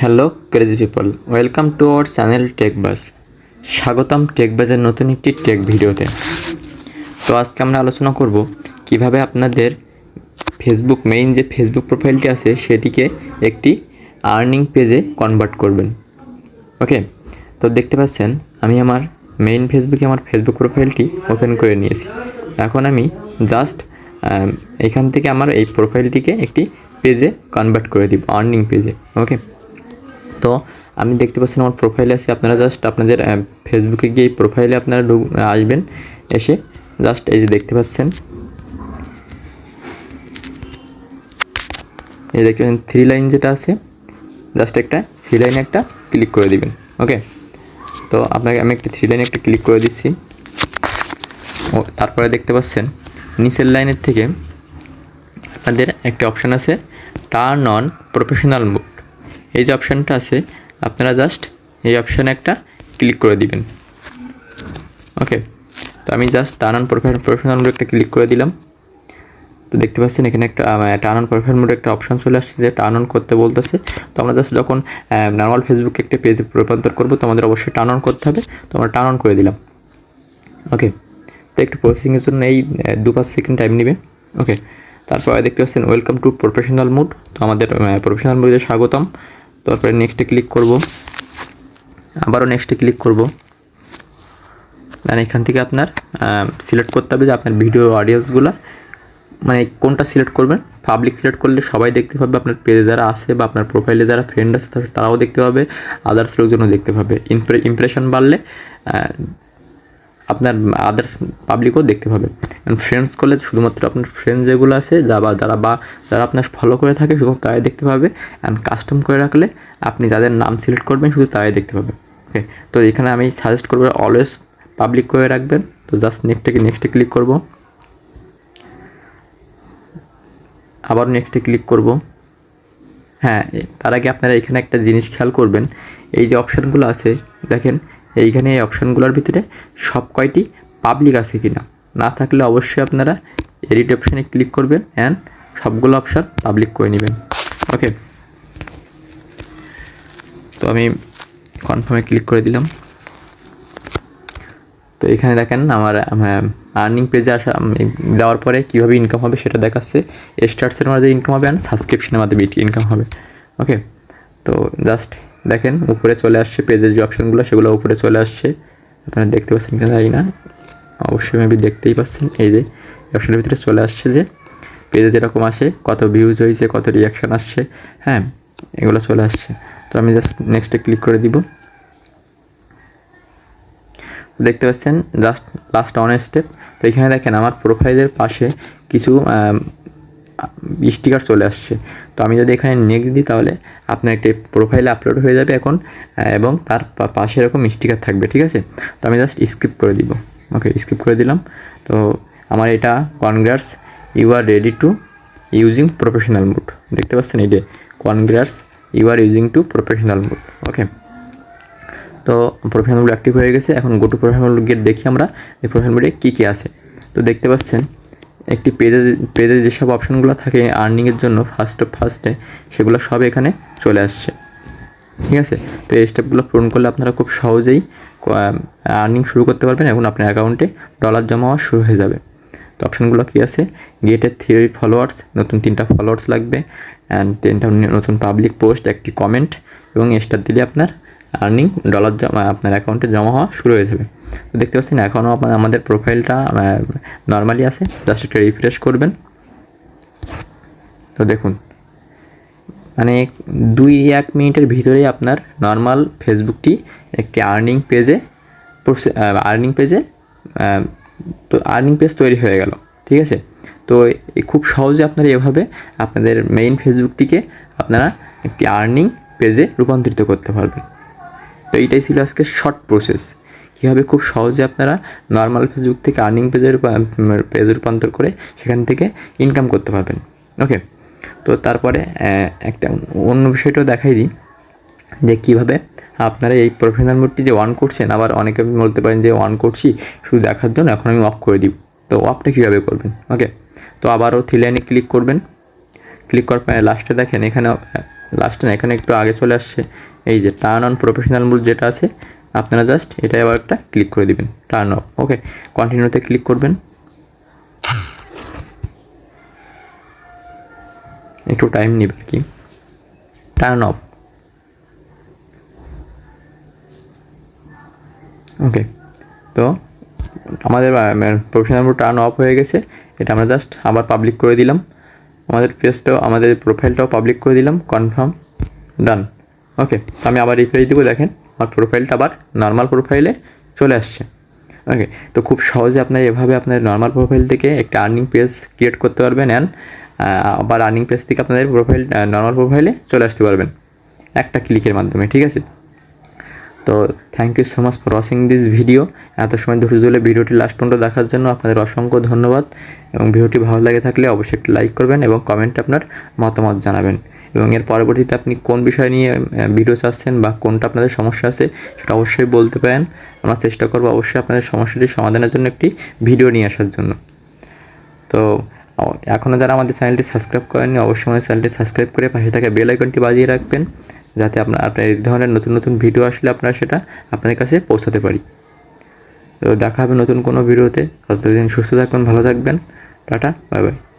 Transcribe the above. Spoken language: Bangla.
Hello crazy people welcome to our channel Tech Bus স্বাগতম টেক বাসের নতুন একটি টেক ভিডিওতে। তো আজকে আমরা আলোচনা করব কীভাবে আপনাদের ফেসবুক মেইন যে ফেসবুক প্রোফাইলটি আছে, সেটিকে একটি আর্নিং পেজে কনভার্ট করবেন। ওকে তো দেখতে পাচ্ছেন, আমি আমার মেইন ফেসবুকে আমার ফেসবুক প্রোফাইলটি ওপেন করে নিয়েছি। এখন আমি জাস্ট এখান থেকে আমার এই প্রোফাইলটিকে একটি পেজে কনভার্ট করে দিব আর্নিং পেজে ওকে তো আমি দেখতে পাচ্ছেন আমার প্রোফাইলে আছে, আপনারা জাস্ট আপনাদের ফেসবুকে গিয়ে প্রোফাইলে আপনারা আসবেন, এসে জাস্ট এই যে দেখতে পাচ্ছেন, এই দেখতে পাচ্ছেন থ্রি লাইন যেটা আছে জাস্ট একটা থ্রি লাইনে একটা ক্লিক করে দিবেন ওকে তো আপনাকে আমি একটা থ্রি লাইনে একটা ক্লিক করে দিচ্ছি, ও, তারপরে দেখতে পাচ্ছেন নিচের লাইনের থেকে আপনাদের একটা অপশান আছে টার্ন অন প্রফেশনাল মুড। এই যে অপশানটা আছে, আপনারা জাস্ট এই অপশানে একটা ক্লিক করে দিবেন। ওকে, তো আমি just turn on professional mode একটা ক্লিক করে দিলাম। তো দেখতে পাচ্ছেন এখানে একটা টার্ন অন প্রফেশনাল মুড একটা অপশান চলে আসছে যে টার্ন অন করতে বলতেছে। তো আমরা জাস্ট যখন নর্মাল ফেসবুকে একটা পেজে রূপান্তর করব, তো আমাদের অবশ্যই টার্ন অন করতে হবে। তো আমরা টার্ন অন করে দিলাম। ওকে তো একটু প্রসেসিংয়ের জন্য এই দু পাঁচ সেকেন্ড টাইম নেবে ওকে তারপর দেখতে পাচ্ছেন ওয়েলকাম টু প্রফেশনাল মুড তো আমাদের প্রফেশনাল মুডে স্বাগতম। তারপরে নেক্সটে ক্লিক করব। আবারও নেক্সটে ক্লিক করব। দেন এখান থেকে আপনার সিলেক্ট করতে হবে যে আপনার ভিডিও অডিয়েন্সগুলো মানে কোনটা সিলেক্ট করবেন। পাবলিক সিলেক্ট করলে সবাই দেখতে পাবে আপনার পেজে যারা আছে বা আপনার প্রোফাইলে যারা ফ্রেন্ড আছে, তারা- তারাও দেখতে পাবে। আদার্স লোকজনও দেখতে পাবে। ইমপ্রেশন বাড়লে আপনার আদার্স পাবলিকও দেখতে পাবে কারণ ফ্রেন্ডস করলে শুধুমাত্র আপনার ফ্রেন্ডস যেগুলো আছে, যা বা, যারা বা, যারা আপনার ফলো করে থাকে, শুধু তারাই দেখতে পাবে। অ্যান্ড কাস্টম করে রাখলে আপনি যাদের নাম সিলেক্ট করবেন, শুধু তারাই দেখতে পাবে। ওকে তো এখানে আমি সাজেস্ট করব অলওয়েজ পাবলিক করে রাখবেন। তো জাস্ট নেক্সটে নেক্সটে ক্লিক করব। আবার নেক্সটে ক্লিক করব। হ্যাঁ তার আগে আপনারা এখানে একটা জিনিস খেয়াল করবেন। এই যে অপশানগুলো আছে, দেখেন এইখানে এই অপশানগুলোর ভিতরে সব কয়টি পাবলিক আছে কি না না থাকলে অবশ্যই আপনারা এডিট অপশানে ক্লিক করবেন অ্যান্ড সবগুলো অপশান পাবলিক করে নেবেন। ওকে তো আমি কনফার্মে ক্লিক করে দিলাম। তো এখানে দেখেন আমার আর্নিং পেজে আসা দেওয়ার পরে কীভাবে ইনকাম হবে সেটা দেখাচ্ছে। স্টার্টসের মাঝে ইনকাম হবে অ্যান্ড সাবস্ক্রিপশনের মাধ্যমে ইনকাম হবে। ওকে তো জাস্ট দেখেন, উপরে চলে আসছে পেজের যে অপশানগুলো সেগুলো উপরে চলে আসছে। আপনারা দেখতে পাচ্ছেন কিনা জানি না। অবশ্যই মেবি দেখতেই পাচ্ছেন। এই যে অপশানের ভিতরে চলে আসছে যে পেজে যেরকম আসে, কত ভিউজ হয়েছে, কত রিয়াকশান আসছে হ্যাঁ এগুলো চলে আসছে। তো আমি জাস্ট নেক্সটে ক্লিক করে দিব। দেখতে পাচ্ছেন জাস্ট লাস্ট অন স্টেপ তো এখানে দেখেন, আমার প্রোফাইলের পাশে কিছু স্টিকার চলে আসছে। তো আমি যদি এখানে নেক্সট দিই, তাহলে আপনার একটি প্রোফাইলে আপলোড হয়ে যাবে এখন এবং তার পাশে এরকম স্টিকার থাকবে, ঠিক আছে? তো আমি জাস্ট স্কিপ করে দিব। ওকে স্কিপ করে দিলাম। তো আমার এটা congrats you are ready to using professional mode দেখতে পাচ্ছেন এই যে congrats you are using to professional mode okay তো প্রফেশনাল মোড অ্যাক্টিভ হয়ে গেছে। এখন গো টু প্রফেশনাল গেট দেখি আমরা এই প্রফেশনাল মোডে কী কী আছে। তো দেখতে পাচ্ছেন একটি পেজে পেজে যেসব অপশানগুলো থাকে আর্নিংয়ের জন্য ফার্স্ট ফার্স্টে সেগুলো সব এখানে চলে আসছে। ঠিক আছে? তো এই স্টেপগুলো পূরণ করলে আপনারা খুব সহজেই আর্নিং শুরু করতে পারবেন এবং আপনার অ্যাকাউন্টে ডলার জমা হওয়া শুরু হয়ে যাবে। তো অপশানগুলো কী আছে? গেটের থ্রি ফলোয়ার্স নতুন তিনটা ফলোয়ার্স লাগবে অ্যান্ড তিনটা নতুন পাবলিক পোস্ট একটি কমেন্ট এবং স্টার দিলে আপনার আর্নিং ডলার জমা আপনার অ্যাকাউন্টে জমা হওয়া শুরু হয়ে যাবে। তো দেখতে পাচ্ছেন এখনও আপনার আমাদের প্রোফাইলটা নর্মালি আছে। জাস্ট একটা রিফ্রেশ করবেন। তো দেখুন মানে দুই এক মিনিটের ভিতরেই আপনার নর্মাল ফেসবুকটি একটি আর্নিং পেজে আর্নিং পেজে তো আর্নিং পেজ তৈরি হয়ে গেল। ঠিক আছে? তো খুব সহজে আপনারা এভাবে আপনাদের মেইন ফেসবুকটিকে আপনারা একটি আর্নিং পেজে রূপান্তরিত করতে পারবেন। তো এইটাই ছিল আজকে শর্ট প্রসেস কীভাবে খুব সহজে আপনারা নর্মাল ফেসবুক থেকে আর্নিং পেজে পেজে রূপান্তর করে সেখান থেকে ইনকাম করতে পারবেন। ওকে তো তারপরে একটা অন্য বিষয়টাও দেখাই দিই, যে কীভাবে আপনারা এই প্রফেশনাল মোডটি যে অন করছেন, আবার অনেকে বলতে পারেন যে অন করছি, শুধু দেখার জন্য, এখন আমি অফ করে দিব। তো অফটা কীভাবে করবেন? ওকে তো আবারও থ্রি লাইনে ক্লিক করবেন। ক্লিক করার পরে লাস্টে দেখেন এখানে লাস্টে না, এখানে একটু আগে চলে আসছে। এই যে টার্ন অন প্রফেশনাল মোড যেটা আছে, আপনারা জাস্ট এটা আবার একটা ক্লিক করে দিবেন টার্ন অফ ওকে কন্টিনিউতে ক্লিক করবেন। একটু টাইম নেবে কি। টার্ন অফ ওকে তো আমাদের প্রফেশনাল মোড টার্ন অফ হয়ে গেছে, এটা আমরা জাস্ট আবার পাবলিক করে দিলাম। আমাদের পেজটাও আমাদের প্রোফাইলটাও পাবলিক করে দিলাম কনফার্ম ডান ওকে আমি আবার রিপ্লাই দেবো, দেখেন, আমার প্রোফাইলটা আবার নর্মাল প্রোফাইলে চলে আসছে। ওকে তো খুব সহজে আপনার এভাবে আপনার নর্মাল প্রোফাইল থেকে একটা আর্নিং পেজ ক্রিয়েট করতে পারবেন অ্যান্ড আবার আর্নিং পেজ থেকে আপনাদের প্রোফাইল নর্মাল প্রোফাইলে চলে আসতে পারবেন। একটা ক্লিকের মাধ্যমে, ঠিক আছে? তো thank you so much for watching this video এত সময় ধৈর্য ধরে ভিডিওটি লাস্ট পর্যন্ত দেখার জন্য আপনাদের অসংখ্য ধন্যবাদ এবং ভিডিওটি ভালো লাগে থাকলে অবশ্যই একটি লাইক করবেন এবং কমেন্টে আপনার মতামত জানাবেন। এবং এর পরবর্তীতে আপনি কোন বিষয় নিয়ে ভিডিও চাচ্ছেন বা কোনটা আপনাদের সমস্যা আছে সেটা অবশ্যই বলতে পারেন। আমরা চেষ্টা করব অবশ্যই আপনাদের সমস্যাটি সমাধানের জন্য একটি ভিডিও নিয়ে আসার জন্য। তো এখনও যারা আমাদের চ্যানেলটি সাবস্ক্রাইব করেননি, অবশ্যই আমাদের চ্যানেলটি সাবস্ক্রাইব করে পাশে থাকা বেল আইকনটি বাজিয়ে রাখবেন, যাতে আপনার আপনার এই ধরনের নতুন নতুন ভিডিও আসলে আপনারা সেটা আপনাদের কাছে পৌঁছাতে পারি। তো দেখা হবে নতুন কোনো ভিডিওতে। ততদিন সুস্থ থাকবেন ভালো থাকবেন। Tata, bye bye.